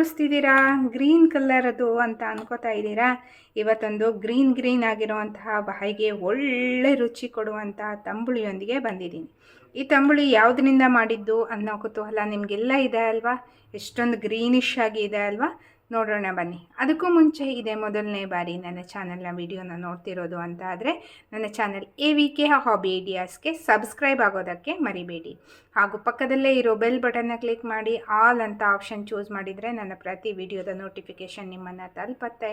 ತೋರಿಸ್ತಿದ್ದೀರಾ? Green colour ಅದು ಅಂತ ಅನ್ಕೋತಾ ಇದ್ದೀರಾ? ಇವತ್ತೊಂದು ಗ್ರೀನ್ ಗ್ರೀನ್ ಆಗಿರುವಂತಹ ಬಾಯಿಗೆ ಒಳ್ಳೆ ರುಚಿ ಕೊಡುವಂತಹ ತಂಬುಳಿಯೊಂದಿಗೆ ಬಂದಿದ್ದೀನಿ. ಈ ತಂಬುಳಿ ಯಾವುದರಿಂದ ಮಾಡಿದ್ದು ಅನ್ನೋ ಕುತೂಹಲ ನಿಮಗೆಲ್ಲ ಇದೆ ಅಲ್ವಾ? ಎಷ್ಟೊಂದು ಗ್ರೀನಿಶ್ ಆಗಿ ಇದೆ ಅಲ್ವಾ? ನೋಡೋಣ ಬನ್ನಿ. ಅದಕ್ಕೂ ಮುಂಚೆ ಇದೇ ಮೊದಲನೇ ಬಾರಿ ನನ್ನ ಚಾನಲ್ನ ವಿಡಿಯೋನ ನೋಡ್ತಿರೋದು ಅಂತ ಆದರೆ ನನ್ನ channel A V K hobby ಐಡಿಯಾಸ್ಗೆ subscribe ಆಗೋದಕ್ಕೆ ಮರಿಬೇಡಿ. ಹಾಗೂ ಪಕ್ಕದಲ್ಲೇ ಇರೋ ಬೆಲ್ ಬಟನ್ನ ಕ್ಲಿಕ್ ಮಾಡಿ ಆಲ್ ಅಂತ ಆಪ್ಷನ್ ಚೂಸ್ ಮಾಡಿದರೆ ನನ್ನ ಪ್ರತಿ ವಿಡಿಯೋದ ನೋಟಿಫಿಕೇಷನ್ ನಿಮ್ಮನ್ನು ತಲುಪತ್ತೆ.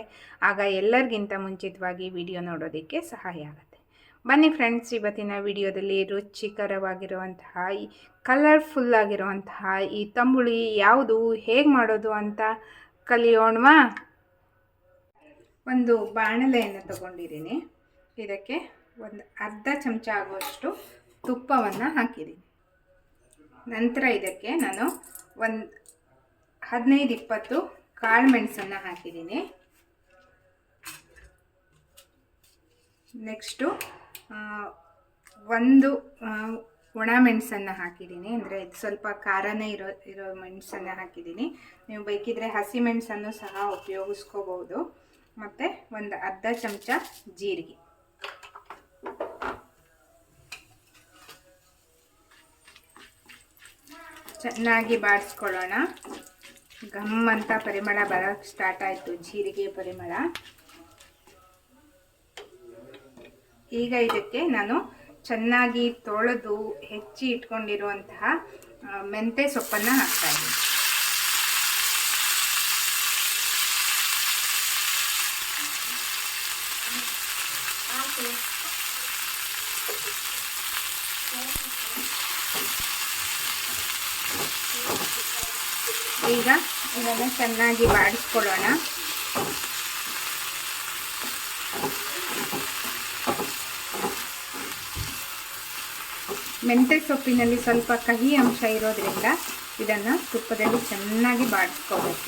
ಆಗ ಎಲ್ಲರಿಗಿಂತ ಮುಂಚಿತವಾಗಿ ವಿಡಿಯೋ ನೋಡೋದಕ್ಕೆ ಸಹಾಯ ಆಗುತ್ತೆ. ಬನ್ನಿ ಫ್ರೆಂಡ್ಸ್, ಇವತ್ತಿನ ವಿಡಿಯೋದಲ್ಲಿ ರುಚಿಕರವಾಗಿರುವಂತಹ, ಈ ಕಲರ್ಫುಲ್ ಆಗಿರುವಂತಹ ಈ ತಂಬುಳಿ ಯಾವುದು, ಹೇಗೆ ಮಾಡೋದು ಅಂತ ಕಲಿಯೋಣವಾ? ಒಂದು ಬಾಣಲೆಯನ್ನು ತಗೊಂಡಿದ್ದೀನಿ. ಇದಕ್ಕೆ ಒಂದು ಅರ್ಧ ಚಮಚ ಆಗುವಷ್ಟು ತುಪ್ಪವನ್ನು ಹಾಕಿದ್ದೀನಿ. ನಂತರ ಇದಕ್ಕೆ ನಾನು ಒಂದು ಹದಿನೈದು ಇಪ್ಪತ್ತು ಕಾಳು ಮೆಣಸನ್ನು ಹಾಕಿದ್ದೀನಿ. ನೆಕ್ಸ್ಟು ಒಂದು ಒಣ ಮೆಣಸನ್ನು ಹಾಕಿದ್ದೀನಿ. ಅಂದರೆ ಸ್ವಲ್ಪ ಖಾರನೇ ಇರೋ ಇರೋ ಮೆಣಸನ್ನು ಹಾಕಿದ್ದೀನಿ. ನೀವು ಬೇಕಿದ್ರೆ ಹಸಿ ಮೆಣಸನ್ನು ಸಹ ಉಪಯೋಗಿಸ್ಕೋಬೋದು ಮತ್ತು ಒಂದು ಅರ್ಧ ಚಮಚ ಜೀರಿಗೆ. ಚೆನ್ನಾಗಿ ಬಾಡಿಸ್ಕೊಳ್ಳೋಣ ಘಮ್ ಅಂತ ಪರಿಮಳ ಬರೋಕ್ಕೆ ಸ್ಟಾರ್ಟ್ ಆಯಿತು, ಜೀರಿಗೆ ಪರಿಮಳ. ಈಗ ಇದಕ್ಕೆ ನಾನು ಚೆನ್ನಾಗಿ ತೊಳೆದು ಹೆಚ್ಚಿ ಇಟ್ಕೊಂಡಿರುವಂತಹ ಮೆಂತೆ ಸೊಪ್ಪನ್ನು ಹಾಕ್ತಾ ಇದ್ದೀನಿ. ಈಗ ಇದನ್ನು ಚೆನ್ನಾಗಿ ಬಾಡಿಸ್ಕೊಳ್ಳೋಣ. ಮೆಂತ್ಯ ಸೊಪ್ಪಿನಲ್ಲಿ ಸ್ವಲ್ಪ ಕಹಿ ಅಂಶ ಇರೋದ್ರಿಂದ ಇದನ್ನು ತುಪ್ಪದಲ್ಲಿ ಚೆನ್ನಾಗಿ ಬಾಡಿಸ್ಕೋಬೇಕು.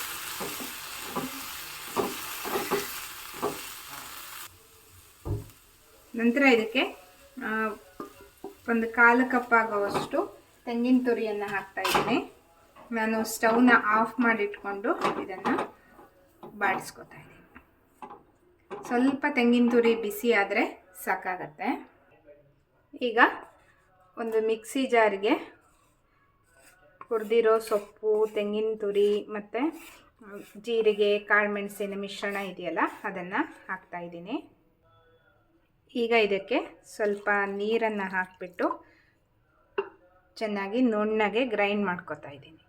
ನಂತರ ಇದಕ್ಕೆ ಒಂದು ಕಾಲು ಕಪ್ ಆಗುವಷ್ಟು ತೆಂಗಿನ ತುರಿಯನ್ನು ಹಾಕ್ತಾ ಇದ್ದೀನಿ. ನಾನು ಸ್ಟವ್ನ ಆಫ್ ಮಾಡಿಟ್ಕೊಂಡು ಇದನ್ನು ಬಾಡಿಸ್ಕೊತಾ ಇದ್ದೀನಿ. ಸ್ವಲ್ಪ ತೆಂಗಿನ ತುರಿ ಬಿಸಿ ಆದರೆ ಸಾಕಾಗತ್ತೆ. ಈಗ ಒಂದು ಮಿಕ್ಸಿ ಜಾರಿಗೆ ಹುರಿದಿರೋ ಸೊಪ್ಪು, ತೆಂಗಿನ ತುರಿ ಮತ್ತು ಜೀರಿಗೆ, ಕಾಳುಮೆಣಸಿನ ಮಿಶ್ರಣ ಇದೆಯಲ್ಲ, ಅದನ್ನು ಹಾಕ್ತಾ ಇದ್ದೀನಿ. ಈಗ ಇದಕ್ಕೆ ಸ್ವಲ್ಪ ನೀರನ್ನು ಹಾಕಿಬಿಟ್ಟು ಚೆನ್ನಾಗಿ ನುಣ್ಣಗೆ ಗ್ರೈಂಡ್ ಮಾಡ್ಕೊತಾ ಇದ್ದೀನಿ.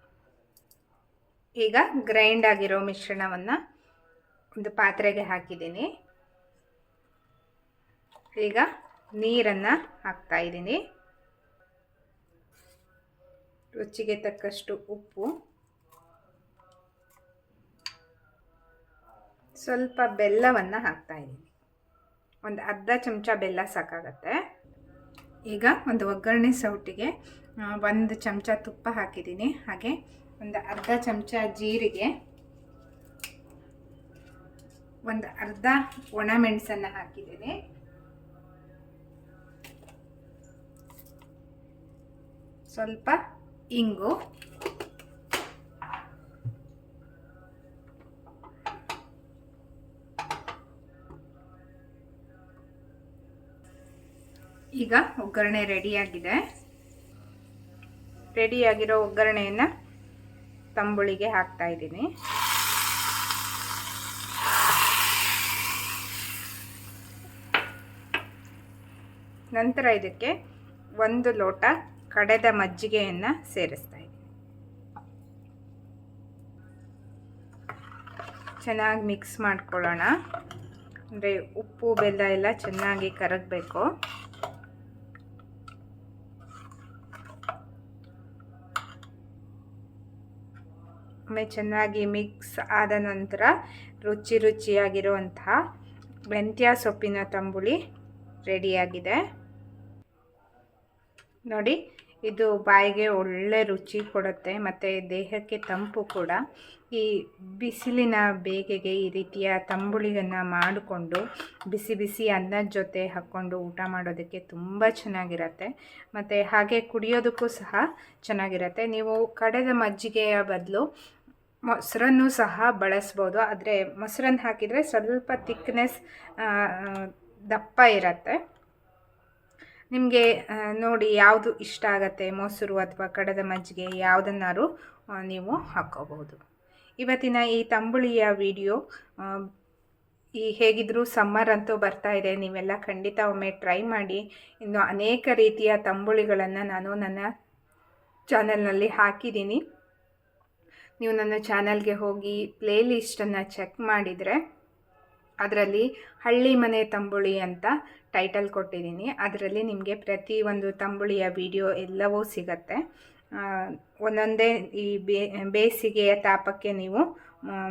ಈಗ ಗ್ರೈಂಡ್ ಆಗಿರೋ ಮಿಶ್ರಣವನ್ನು ಒಂದು ಪಾತ್ರೆಗೆ ಹಾಕಿದ್ದೀನಿ. ಈಗ ನೀರನ್ನು ಹಾಕ್ತಾ ಇದ್ದೀನಿ. ರುಚಿಗೆ ತಕ್ಕಷ್ಟು ಉಪ್ಪು. ಸ್ವಲ್ಪ ಬೆಲ್ಲವನ್ನು ಹಾಕ್ತಾ ಇದ್ದೀನಿ. ಒಂದು ಅರ್ಧ ಚಮಚ ಬೆಲ್ಲ ಸಾಕಾಗತ್ತೆ. ಈಗ ಒಂದು ಒಗ್ಗರಣೆ ಸೌಟಿಗೆ ಒಂದು ಚಮಚ ತುಪ್ಪ ಹಾಕಿದ್ದೀನಿ. ಹಾಗೆ ಒಂದು ಅರ್ಧ ಚಮಚ ಜೀರಿಗೆ, ಒಂದು ಅರ್ಧ ಒಣ ಮೆಣಸನ್ನು ಹಾಕಿದ್ದೀನಿ. ಸ್ವಲ್ಪ ಇಂಗು. ಈಗ ಒಗ್ಗರಣೆ ರೆಡಿಯಾಗಿದೆ. ರೆಡಿಯಾಗಿರೋ ಒಗ್ಗರಣೆಯನ್ನು ತಂಬುಳಿಗೆ ಹಾಕ್ತಾ ಇದ್ದೀನಿ. ನಂತರ ಇದಕ್ಕೆ ಒಂದು ಲೋಟ ಕಡೆದ ಮಜ್ಜಿಗೆಯನ್ನು ಸೇರಿಸ್ತಾ ಇದ್ದೀನಿ. ಚೆನ್ನಾಗಿ ಮಿಕ್ಸ್ ಮಾಡ್ಕೊಳ್ಳೋಣ. ಅಂದರೆ ಉಪ್ಪು, ಬೆಲ್ಲ ಎಲ್ಲ ಚೆನ್ನಾಗಿ ಕರಗಬೇಕು. ಆಮೇಲೆ ಚೆನ್ನಾಗಿ ಮಿಕ್ಸ್ ಆದ ನಂತರ ರುಚಿ ರುಚಿಯಾಗಿರುವಂತಹ ಮೆಂತ್ಯ ಸೊಪ್ಪಿನ ತಂಬುಳಿ ರೆಡಿಯಾಗಿದೆ. ನೋಡಿ, ಇದು ಬಾಯಿಗೆ ಒಳ್ಳೆ ರುಚಿ ಕೊಡುತ್ತೆ, ಮತ್ತು ದೇಹಕ್ಕೆ ತಂಪು ಕೂಡ. ಈ ಬಿಸಿಲಿನ ಬೇಗೆಗೆ ಈ ರೀತಿಯ ತಂಬುಳಿಯನ್ನು ಮಾಡಿಕೊಂಡು ಬಿಸಿ ಬಿಸಿ ಅನ್ನದ ಜೊತೆ ಹಾಕ್ಕೊಂಡು ಊಟ ಮಾಡೋದಕ್ಕೆ ತುಂಬ ಚೆನ್ನಾಗಿರತ್ತೆ. ಮತ್ತು ಹಾಗೆ ಕುಡಿಯೋದಕ್ಕೂ ಸಹ ಚೆನ್ನಾಗಿರತ್ತೆ. ನೀವು ಕಡೆದ ಮಜ್ಜಿಗೆಯ ಬದಲು ಮೊಸರನ್ನು ಸಹ ಬಳಸ್ಬೋದು. ಆದರೆ ಮೊಸರನ್ನು ಹಾಕಿದರೆ ಸ್ವಲ್ಪ ತಿಕ್ನೆಸ್ ದಪ್ಪ ಇರತ್ತೆ. ನಿಮಗೆ ನೋಡಿ ಯಾವುದು ಇಷ್ಟ ಆಗತ್ತೆ? ಮೊಸರು ಅಥವಾ ಕಡದ ಮಜ್ಜಿಗೆ ಯಾವುದನ್ನಾದ್ರೂ ನೀವು ಹಾಕ್ಕೋಬಹುದು. ಇವತ್ತಿನ ಈ ತಂಬುಳಿಯ ವಿಡಿಯೋ ಈ ಹೇಗಿದ್ರೂ ಸಮ್ಮರ್ ಅಂತೂ ಬರ್ತಾ ಇದೆ. ನೀವೆಲ್ಲ ಖಂಡಿತ ಒಮ್ಮೆ ಟ್ರೈ ಮಾಡಿ. ಇನ್ನು ಅನೇಕ ರೀತಿಯ ತಂಬುಳಿಗಳನ್ನು ನಾನು ನನ್ನ ಚಾನಲ್ನಲ್ಲಿ ಹಾಕಿದ್ದೀನಿ. ನೀವು ನನ್ನ ಚಾನಲ್ಗೆ ಹೋಗಿ ಪ್ಲೇ ಲಿಸ್ಟನ್ನು ಚೆಕ್ ಮಾಡಿದರೆ ಅದರಲ್ಲಿ ಹಳ್ಳಿ ಮನೆ ತಂಬುಳಿ ಅಂತ ಟೈಟಲ್ ಕೊಟ್ಟಿದ್ದೀನಿ. ಅದರಲ್ಲಿ ನಿಮಗೆ ಪ್ರತಿ ಒಂದು ತಂಬುಳಿಯ ವಿಡಿಯೋ ಎಲ್ಲವೂ ಸಿಗತ್ತೆ. ಒಂದೊಂದೇ ಈ ಬೇಸಿಗೆಯ ತಾಪಕ್ಕೆ ನೀವು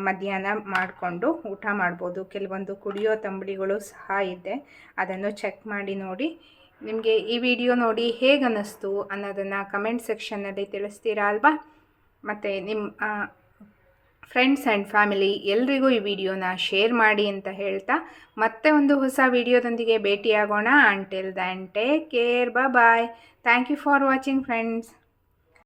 ಮಧ್ಯಾಹ್ನ ಮಾಡಿಕೊಂಡು ಊಟ ಮಾಡ್ಬೋದು. ಕೆಲವೊಂದು ಕುಡಿಯೋ ತಂಬುಳಿಗಳು ಸಹ ಇದೆ. ಅದನ್ನು ಚೆಕ್ ಮಾಡಿ ನೋಡಿ. ನಿಮಗೆ ಈ ವಿಡಿಯೋ ನೋಡಿ ಹೇಗೆ ಅನ್ನಿಸ್ತು ಅನ್ನೋದನ್ನು ಕಮೆಂಟ್ ಸೆಕ್ಷನ್ನಲ್ಲಿ ತಿಳಿಸ್ತೀರಾ ಅಲ್ವಾ? ಮತ್ತು ನಿಮ್ಮ ಫ್ರೆಂಡ್ಸ್ ಆ್ಯಂಡ್ ಫ್ಯಾಮಿಲಿ ಎಲ್ರಿಗೂ ಈ ವಿಡಿಯೋನ ಶೇರ್ ಮಾಡಿ ಅಂತ ಹೇಳ್ತಾ ಮತ್ತೆ ಒಂದು ಹೊಸ ವಿಡಿಯೋದೊಂದಿಗೆ ಭೇಟಿಯಾಗೋಣ. Until then take care bye thank you for watching friends